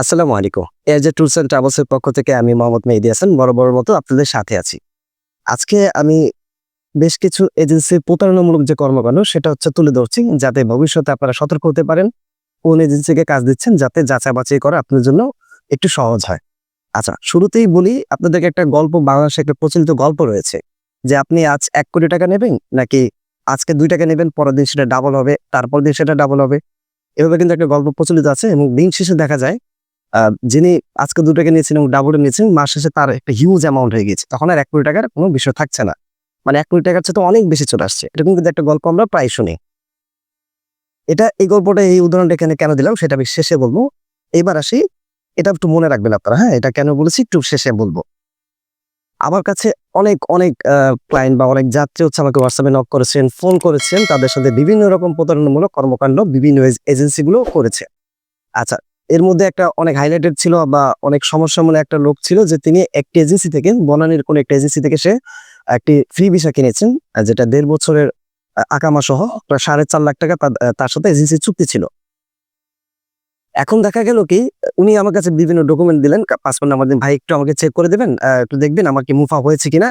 আসসালামু আলাইকুম। এয়ার যে ট্যুরস অ্যান্ড ট্রাভেলসের পক্ষ থেকে আমি মোহাম্মদ মেহেদি হাসান, বড় বড় মতো আপনাদের সাথে আছি। আজকে আমি বেশ কিছু এজেন্সির প্রতারণামূলক যে কর্মকাণ্ড, সেটা হচ্ছে তুলে ধরছি যাতে ভবিষ্যতে আপনারা সতর্ক হতে পারেন, কোন এজেন্সিকে কাজ দিচ্ছেন যাতে যাচাই বাছাই করা আপনার জন্য একটু সহজ হয়। আচ্ছা শুরুতেই বলি, আপনাদেরকে একটা গল্প, বাংলাদেশে একটা প্রচলিত গল্প রয়েছে যে আপনি আজ এক কোটি টাকা নেবেন নাকি আজকে দুই টাকা নেবেন, পরের দিন সেটা ডাবল হবে তারপর দিন সেটা ডাবল হবে। এভাবে কিন্তু একটা গল্প প্রচলিত আছে এবং দিন শেষে দেখা যায় যিনি আজকে দু টাকা নিয়েছেন এবং ডাবল নিয়েছেন, মাস শেষে তার একটা হিউজ অ্যামাউন্ট হয়ে গেছে তখন আর এক কোটি টাকার কোনো বিষয় থাকছে না। মানে এক কোটি টাকার চেয়ে তো অনেক বেশি চলে আসছে। এরকম কিন্তু একটা গল্প আমরা প্রায় শুনি। এটা এই গল্পটা, এই উদাহরণটা এখানে কেন দিলাম সেটা আমি শেষে বলব। এবার আসি, এটা একটু মনে রাখবেন আপনারা হ্যাঁ? এটা কেন বলেছি একটু শেষে বলব। আমার কাছে অনেক অনেক ক্লায়েন্ট বা অনেক যাত্রী হচ্ছে আমাকে হোয়াটসঅ্যাপে নক করেছেন ফোন করেছেন, তাদের সাথে বিভিন্ন রকম প্রতারণামূলক কর্মকাণ্ড বিভিন্ন এজেন্সিগুলো করেছে। আচ্ছা এর মধ্যে একটা অনেক হাইলাইটেড ছিল বা অনেক সমস্যা মনে একটা লোক ছিল যে তিনি একটি এজেন্সি থেকে, বনানীর কোন একটা এজেন্সি থেকে সে একটি ফ্রি ভিসা কিনেছেন যেটা দেড় বছরের আকামা সহ প্রায় সাড়ে চার লাখ টাকা তার- সাথে এজেন্সি চুক্তি ছিল। এখন দেখা গেল কি, উনি আমার কাছে বিভিন্ন ডকুমেন্ট দিলেন পাসপোর্ট নাম্বার দিন ভাই, একটু আমাকে চেক করে দেবেন একটু দেখবেন আমার কি মুফা হয়েছে কিনা?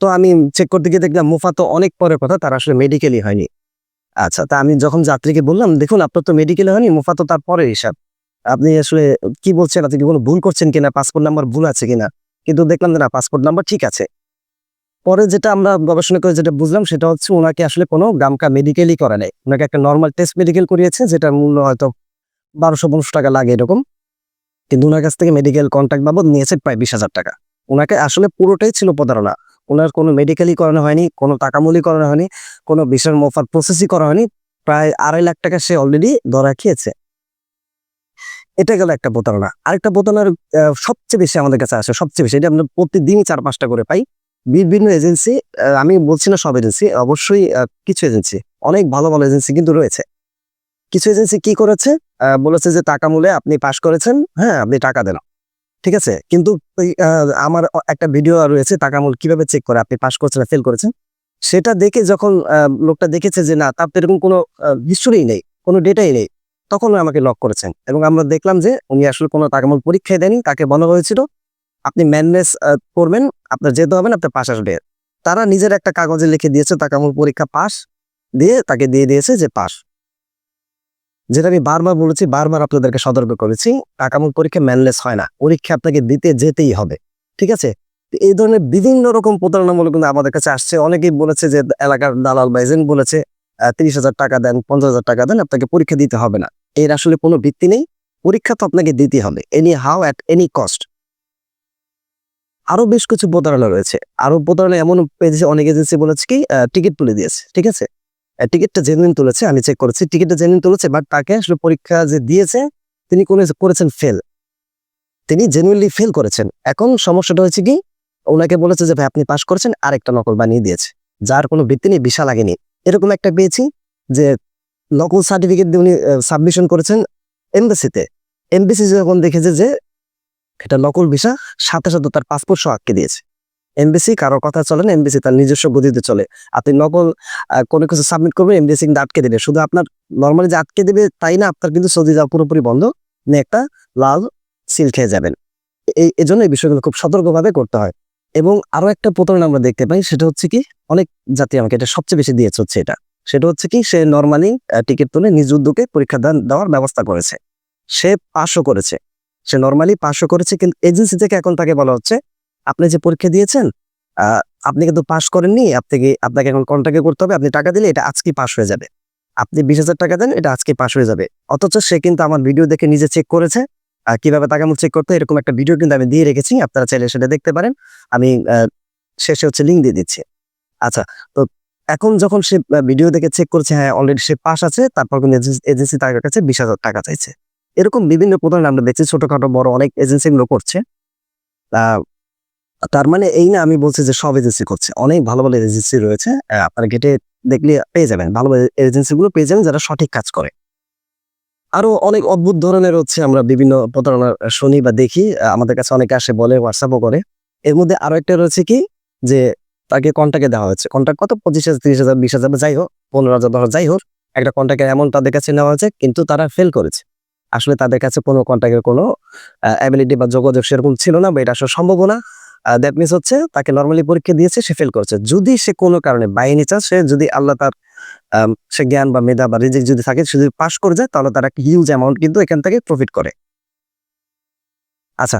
তো আমি চেক করতে গিয়ে দেখলাম মুফা তো অনেক পরের কথা, তার আসলে মেডিকেলই হয়নি। আচ্ছা তা আমি যখন যাত্রীকে বললাম, দেখুন, আপনার তো মেডিকেল হয়নি, মুফা তো তার পরের হিসাব। আপনি আসলে কি বলছেন? আপনি কোনো ভুল করছেন কিনা? পাসপোর্ট নাম্বার ভুল আছে কিনা? কিন্তু দেখলাম না পাসপোর্ট নাম্বার ঠিক আছে। পরে যেটা আমরা গবেষণা করে যেটা বুঝলাম, সেটা হচ্ছে ওনাকে আসলে কোনো গামকা মেডিকেলই করা নেই। ওনাকে একটা নর্মাল টেস্ট মেডিকেল করিয়েছে, যেটার মূল্য হয়তো বারোশো পনেরোশো টাকা লাগে এরকম। কিন্তু ওনার কাছ থেকে মেডিকেল কন্ট্যাক্ট বাবদ নিয়েছে প্রায় বিশ হাজার টাকা। ওনাকে আসলে পুরোটাই ছিল প্রতারণা। ওনার কোনো মেডিকেলই করানো হয়নি, কোনো টাকামূলি করানো হয়নি, কোনো বিশাল মোফার প্রসেসই করা হয়নি, প্রায় আড়াই লাখ টাকা সে অলরেডি ধরা খেয়েছে। এটা গেল একটা প্রতারণা। আরেকটা প্রতারণার সবচেয়ে বেশি আমাদের কাছে আসে, সবচেয়ে বেশি, এটা আমরা প্রতিদিনই চার পাঁচটা করে পাই। বিভিন্ন এজেন্সি আমি বলছি না সব এজেন্সি অবশ্যই কিছু এজেন্সি অনেক ভালো ভালো এজেন্সি কিন্তু রয়েছে। কিছু এজেন্সি কি করেছে? বলেছে যে টাকা মূলে আপনি পাশ করেছেন হ্যাঁ আপনি টাকা দেন। ঠিক আছে? কিন্তু আমার একটা ভিডিও রয়েছে টাকা মূল কীভাবে চেক করে? আপনি পাশ করছেন ফেল করেছেন? সেটা দেখে যখন লোকটা দেখেছে যে না, তার এরকম কোনো হিস্টোরি নেই, কোনো ডেটাই নেই, তখন আমাকে লক করেছেন। এবং আমরা দেখলাম যে উনি আসলে কোনো টাকামূল পরীক্ষায় দেয়নি তাকে বলা হয়েছিল, আপনি ম্যাননেস করবেন, আপনার যেতে হবে না, আপনার পাশ আসবে। তারা নিজের একটা কাগজে লিখে দিয়েছে, টাকামূল পরীক্ষা পাস দিয়ে তাকে দিয়ে দিয়েছে যে পাস যেটা আমি বারবার বলেছি, বারবার আপনাদেরকে সতর্ক করেছি, টাকামূল পরীক্ষা ম্যানলেস হয় না। পরীক্ষা আপনাকে দিতে যেতেই হবে, ঠিক আছে? এই ধরনের বিভিন্ন রকম প্রতারণামূলক কিন্তু আমাদের কাছে আসছে। অনেকেই বলেছে যে এলাকার দালাল বা এজেন্ট বলেছে তিরিশ হাজার টাকা দেন, পঞ্চাশ হাজার টাকা দেন, আপনাকে পরীক্ষা দিতে হবে না। এর আসলে কোনো ভিত্তি নেই। পরীক্ষা তো আপনাকে দিতে হবে anyhow at any cost আরও বেশ কিছু প্রতারণা রয়েছে। আরও প্রতারণা এমন পেয়েছে, অনেক এজেন্সি বলেছে কি টিকিট তুলে দিয়েছে, ঠিক আছে? টিকিটটা জেনুইন তুলেছে, আমি চেক করেছি টিকিটটা জেনুইন তুলেছে বাট তাকে আসলে পরীক্ষা যে দিয়েছে, তিনি কোন করেছেন ফেল তিনি জেনুইনলি ফেল করেছেন। এখন সমস্যাটা হয়েছে কি, ওনাকে বলেছে যে, ভাই, আপনি পাস করেছেন, আরেকটা নকল বানিয়ে দিয়েছে, যার কোনো ভিত্তি নেই, বিশাল লাগেনি এরকম একটা পেয়েছি যে নকল সার্টিফিকেট দিয়ে উনি সাবমিশন করেছেন এমবেসিতে এমবেসি যখন দেখেছে যে, এটা নকল ভিসা সাথে সাথে তার পাসপোর্ট সহ আটকে দিয়েছে। এমবেসি কারোর কথা চলে না এমবেসি তার নিজস্ব গতিতে চলে। আপনি নকল কোনো কিছু সাবমিট করবেন এমবেসি কিন্তু আটকে দেবে। শুধু আপনার নর্মালি যে আটকে দেবে তাই না, আপনার কিন্তু সৌদি যাওয়া পুরোপুরি বন্ধ। একটা লাল সিল খেয়ে যাবেন। এই এজন্য এই বিষয়গুলো খুব সতর্কভাবে করতে হয়। এবং আরও একটা প্রতারণা আমরা দেখতে পাই, সেটা হচ্ছে কি, অনেক যাত্রী আমাকে এটা সবচেয়ে বেশি দিয়েছে হচ্ছে এটা। সেটা হচ্ছে কি, সে নর্মালি টিকিট তুলে নিজ উদ্যোগে পরীক্ষা দান, দেওয়ার ব্যবস্থা করেছে। সে পাশও করেছে। সে নর্মালি পাশও করেছে, কিন্তু এজেন্সি থেকে এখন তাকে বলা হচ্ছে আপনি যে পরীক্ষা দিয়েছেন আপনি কিন্তু পাশ করেননি আপনাকে আপনাকে এখন কন্ট্যাক্ট করতে হবে, আপনি টাকা দিলে এটা আজকে পাশ হয়ে যাবে। আপনি বিশ হাজার টাকা দেন, এটা আজকে পাশ হয়ে যাবে। অথচ সে কিন্তু আমার ভিডিও দেখে নিজে চেক করেছে কীভাবে টাকা চেক করতে এরকম একটা ভিডিও কিন্তু আমি দিয়ে রেখেছি, আপনারা চাইলে সেটা দেখতে পারেন। আমি শেষে হচ্ছে লিঙ্ক দিয়ে দিচ্ছি। আচ্ছা তো এখন যখন সে ভিডিও দেখে চেক করছে হ্যাঁ অলরেডি সে পাস আছে, তারপর কিন্তু এজেন্সি তার কাছে বিশ হাজার টাকা চাইছে। এরকম বিভিন্ন প্রধান আমরা দেখছি, ছোটখাটো, বড় অনেক এজেন্সি গুলো করছে। তার মানে এই না আমি বলছি যে সব এজেন্সি করছে। অনেক ভালো ভালো এজেন্সি রয়েছে আপনারা গেটে দেখলে পেয়ে যাবেন। ভালো এজেন্সি গুলো পেয়ে যাবেন যারা সঠিক কাজ করে। আরও অনেক অদ্ভুত ধরনের হচ্ছে আমরা বিভিন্ন প্রতারণা শুনি বা দেখি আমাদের কাছে অনেকে আসে, বলে হোয়াটসঅ্যাপও করে। এর মধ্যে আরও একটা রয়েছে কি, যে তাকে কন্ট্যাক্টে দেওয়া হয়েছে। কন্ট্যাক্ট কত? পঁচিশ হাজার, তিরিশ হাজার, বিশ হাজার যাই হোক, পনেরো হাজার, দশ যাই হোক, একটা কন্ট্যাক্টের এমন তাদের কাছে নেওয়া হয়েছে, কিন্তু তারা ফেল করেছে। আসলে তাদের কাছে কোনো কন্ট্যাক্টের কোনো অ্যাবিলিটি বা যোগাযোগ সেরকম ছিল না বা এটা আসলে সম্ভব না। দ্যাট মিনস হচ্ছে তাকে নর্মালি পরীক্ষা দিয়েছে, সে ফেল করেছে। যদি সে কোনো কারণে বাই এনি সে যদি আল্লাহ তার সে জ্ঞান বা মেধা বা রিজিক যদি থাকে, সে যদি পাশ করে যায়, তাহলে তারা হিউজ অ্যামাউন্ট কিন্তু এখান থেকে প্রফিট করে। আচ্ছা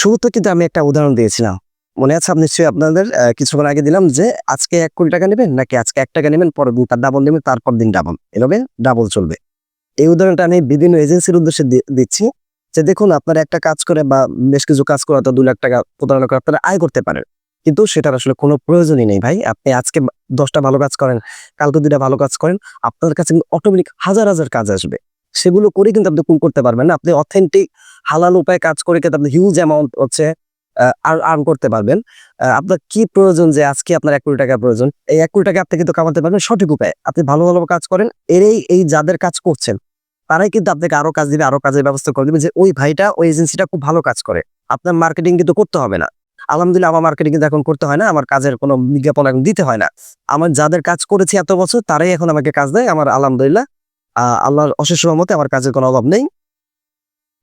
শুরুতে কিন্তু আমি একটা উদাহরণ দিয়েছিলাম। মনে আছে আপনি নিশ্চয়ই আপনাদের কিছুক্ষণ আগে দিলাম যে আজকে এক কোটি টাকা নেবেন নাকি আজকে এক টাকা নেবেন, পরের দিন তার ডাবল নেবেন, তারপর দিন ডাবল এভাবে ডাবল চলবে। এই উদাহরণটা আমি বিভিন্ন এজেন্সির উদ্দেশ্যে দিচ্ছি। যে দেখুন, আপনারা একটা কাজ করে বা বেশ কিছু কাজ করে তো দু লাখ টাকা প্রতারণা করে আপনারা আয় করতে পারেন। কিন্তু সেটার আসলে কোনো প্রয়োজনই নেই ভাই। আপনি আজকে দশটা ভালো কাজ করেন, কালকে দুটা ভালো কাজ করেন, আপনার কাছে কিন্তু অটোমেটিক হাজার হাজার কাজ আসবে। সেগুলো করে কিন্তু আপনি কোন করতে পারবেন না। আপনি অথেন্টিক হালাল উপায়ে কাজ করে কিন্তু আপনি হিউজ অ্যামাউন্ট হচ্ছে আর্ন করতে পারবেন। আপনার কি প্রয়োজন যে আজকে আপনার এক কোটি টাকা প্রয়োজন? এই এক কোটি টাকা আপনি কিন্তু কামাতে পারবেন সঠিক উপায়ে। আপনি ভালো ভালো কাজ করেন, এরই, এই যাদের কাজ করছেন তারাই কিন্তু আপনাকে আরও কাজ দিবে, আরও কাজের ব্যবস্থা করে দিবে যে ওই ভাইটা, ওই এজেন্সিটা খুব ভালো কাজ করে। আপনার মার্কেটিং কিন্তু করতে হবে না। আলহামদুলিল্লাহ আমার মার্কেটিং কিন্তু এখন করতে হয় না, আমার কাজের কোনো বিজ্ঞাপন এখন দিতে হয় না। আমার যাদের কাজ করেছি এত বছর, তারাই এখন আমাকে কাজ দেয়। আমার আলহামদুলিল্লাহ আল্লাহর অশেষ রহমতে আমার কাজের কোনো অভাব নেই।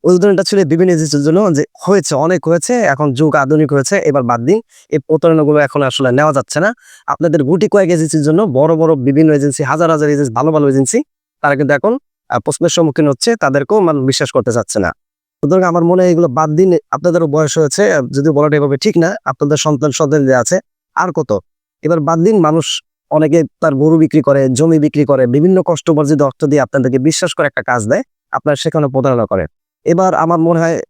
উদাহরণটা ছিল বিভিন্ন এজেন্সির জন্য যে হয়েছে, অনেক হয়েছে, এখন যুগ আধুনিক হয়েছে, এবার বাদ দিন। এই প্রতারণাগুলো এখন আসলে নেওয়া যাচ্ছে না। আপনাদের গুটি কয়েক এজেন্সির জন্য বড় বড় বিভিন্ন এজেন্সি হাজার হাজার এজেন্সি ভালো ভালো এজেন্সি তারা কিন্তু এখন প্রশ্নের সম্মুখীন হচ্ছে, তাদেরকেও মানুষ বিশ্বাস করতে চাচ্ছে না। সুতরাং আমার মনে হয় এগুলো বাদ দিন আপনাদেরও বয়স হয়েছে যদিও বলাটা এভাবে ঠিক না, আপনাদের সন্তান সন্তান যে আছে, আর কত? এবার বাদ দিন মানুষ অনেকে তার গরু বিক্রি করে, জমি বিক্রি করে, বিভিন্ন কষ্ট উপার্জিত অর্থ দিয়ে আপনাদেরকে বিশ্বাস করে একটা কাজ দেয়, আপনার সেখানে প্রতারণা করে এবার আমার মনে হয়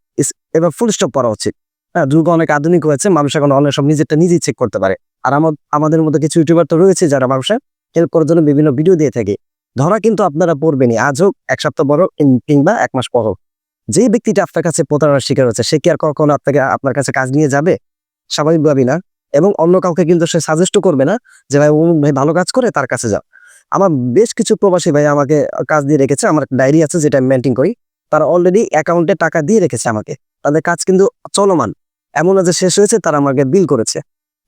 এবার ফুল স্টপ করা উচিত। হ্যাঁ যুগ অনেক আধুনিক হয়েছে, মানুষ এখন অনেক সব নিজেরটা নিজেই চেক করতে পারে। আর আমা- আমাদের মধ্যে কিছু ইউটিউবার তো রয়েছে যারা মানুষের হেল্প করার জন্য বিভিন্ন ভিডিও দিয়ে থাকে। ধরা কিন্তু আপনারা পড়বেনই। আজ হোক, এক সপ্তাহ বড় কিংবা এক মাস পর হোক। যে ব্যক্তিটা আপনার কাছে প্রতারণার শিকার হচ্ছে, সে কি আর কখনো আপনাকে, আপনার কাছে কাজ নিয়ে যাবে? স্বাভাবিকভাবেই না। এবং অন্য কাউকে কিন্তু সে সাজেস্টও করবে না যে, ভাই, অমুক ভাই ভালো কাজ করে, তার কাছে যাও। আমার বেশ কিছু প্রবাসী ভাই আমাকে কাজ দিয়ে রেখেছে, আমার ডায়েরি আছে যেটা আমি মেনটেন করি। তারা অলরেডি অ্যাকাউন্টে টাকা দিয়ে রেখেছে আমাকে। তাদের কাজ কিন্তু চলমান। এমন না যে শেষ হয়েছে, তারা আমাকে বিল করেছে।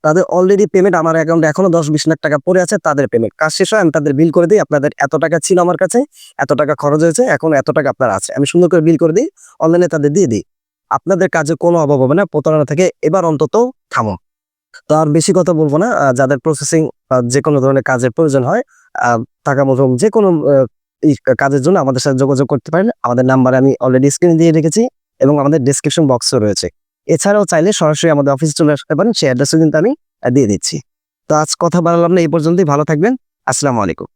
তাদের অলরেডি পেমেন্ট আমার অ্যাকাউন্টে এখনও দশ বিশ লাখ টাকা পড়ে আছে, তাদের পেমেন্ট কাজ শেষ হয়, আমি তাদের বিল করে দিই, আপনাদের এত টাকা ছিল আমার কাছে, এত টাকা খরচ হয়েছে, এখন এত টাকা আপনার আছে। আমি সুন্দর করে বিল করে দিই অনলাইনে তাদের দিয়ে দিই। আপনাদের কাজে কোনো অভাব হবে না, প্রতারণা থেকে এবার অন্তত থামো। তো আর বেশি কথা বলব না যাদের প্রসেসিং যে কোনো ধরনের কাজের প্রয়োজন হয় টাকা মতন যে কোনো কাজের জন্য আমাদের সাথে যোগাযোগ করতে পারেন। আমাদের নাম্বার আমি অলরেডি স্ক্রিনে দিয়ে রেখেছি এবং আমাদের ডিসক্রিপশন বক্সও রয়েছে। এছাড়াও চাইলে সরাসরি আমাদের অফিসে চলে আসতে পারেন। সেই অ্যাড্রেসও কিন্তু আমি দিয়ে দিচ্ছি। তো আজ কথা বাড়ালাম না, এই পর্যন্তই। ভালো থাকবেন। আসসালামু আলাইকুম।